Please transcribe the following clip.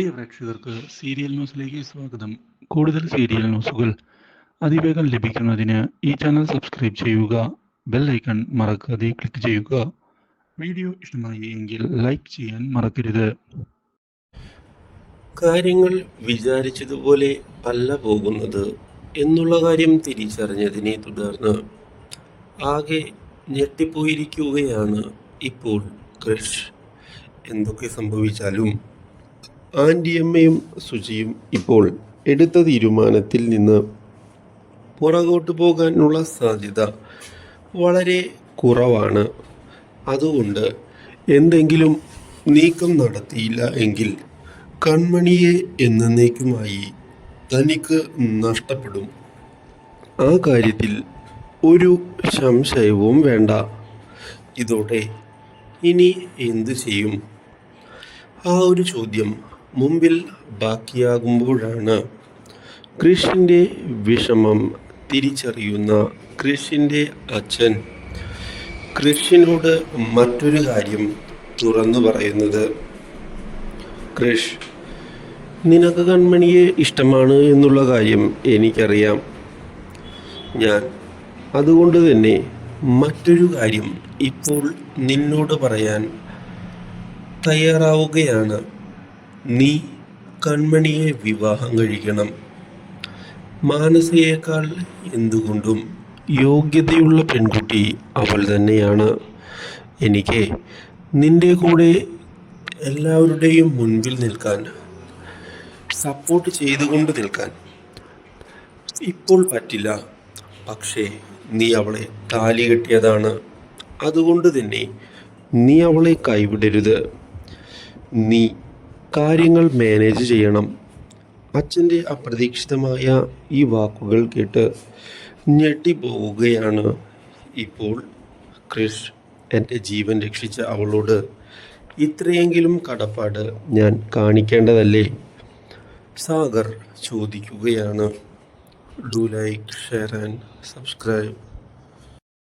പ്രിയ പ്രേക്ഷകർക്ക് സീരിയൽ ന്യൂസിലേക്ക് സ്വാഗതം. കൂടുതൽ സീരിയൽ ന്യൂസുകൾ അതിവേഗം ലഭിക്കുന്നതിന് ഈ ചാനൽ സബ്സ്ക്രൈബ് ചെയ്യുക ബെൽ ഐക്കൺ മറക്കാതെ ക്ലിക്ക് ചെയ്യുക. വീഡിയോ ഇഷ്ടമായി എങ്കിൽ ലൈക്ക് ചെയ്യാൻ മറക്കരുത്. കാര്യങ്ങൾ വിചാരിച്ചതുപോലെ അല്ല പോകുന്നത് എന്നുള്ള കാര്യം തിരിച്ചറിഞ്ഞതിനെ തുടർന്ന് ആകെ ഞെട്ടിപ്പോയിരിക്കുകയാണ് ഇപ്പോൾ ക്രിഷ്. എന്തൊക്കെ സംഭവിച്ചാലും ആന്റിയമ്മയും സുചിയും ഇപ്പോൾ എടുത്ത തീരുമാനത്തിൽ നിന്ന് പുറകോട്ട് പോകാനുള്ള സാധ്യത വളരെ കുറവാണ്. അതുകൊണ്ട് എന്തെങ്കിലും നീക്കം നടത്തിയില്ല എങ്കിൽ കൺമണിയെ എന്നേക്കുമായി തനിക്ക് നഷ്ടപ്പെടും. ആ കാര്യത്തിൽ ഒരു സംശയവും വേണ്ട. ഇതോടെ ഇനി എന്തു ചെയ്യും? ആ ഒരു ചോദ്യം മുമ്പിൽ ബാക്കിയാകുമ്പോഴാണ് കൃഷിന്റെ വിഷമം തിരിച്ചറിയുന്ന കൃഷിന്റെ അച്ഛൻ. കൃഷിനോട് മറ്റൊരു കാര്യം തുറന്നു പറയുന്നത്. കൃഷ് നിനക്ക് കൺമണിയെ ഇഷ്ടമാണ് എന്നുള്ള കാര്യം എനിക്കറിയാം. ഞാൻ അതുകൊണ്ട് തന്നെ മറ്റൊരു കാര്യം ഇപ്പോൾ നിന്നോട് പറയാൻ തയ്യാറാവുകയാണ്. നീ കൺമണിയെ വിവാഹം കഴിക്കണം. മാനസയേക്കാൾ എന്തുകൊണ്ടും യോഗ്യതയുള്ള പെൺകുട്ടി അവൾ തന്നെയാണ്. എനിക്ക് നിന്റെ കൂടെ എല്ലാവരുടെയും മുൻപിൽ നിൽക്കാൻ സപ്പോർട്ട് ചെയ്തുകൊണ്ട് നിൽക്കാൻ ഇപ്പോൾ പറ്റില്ല. പക്ഷേ നീ അവളെ താലി കെട്ടിയതാണ്. അതുകൊണ്ട് തന്നെ നീ അവളെ കൈവിടരുത്. നീ കാര്യങ്ങൾ മാനേജ് ചെയ്യണം. അച്ഛന്റെ അപ്രതീക്ഷിതമായ ഈ വാക്കുകൾ കേട്ട് ഞെട്ടിപ്പോവുകയാണ് ഇപ്പോൾ ക്രിഷ് എന്റെ ജീവൻ രക്ഷിച്ച അവളോട് ഇത്രയെങ്കിലും കടപ്പാട് ഞാൻ കാണിക്കേണ്ടതല്ലേ? സാഗർ ചോദിക്കുകയാണ്. Do like share and subscribe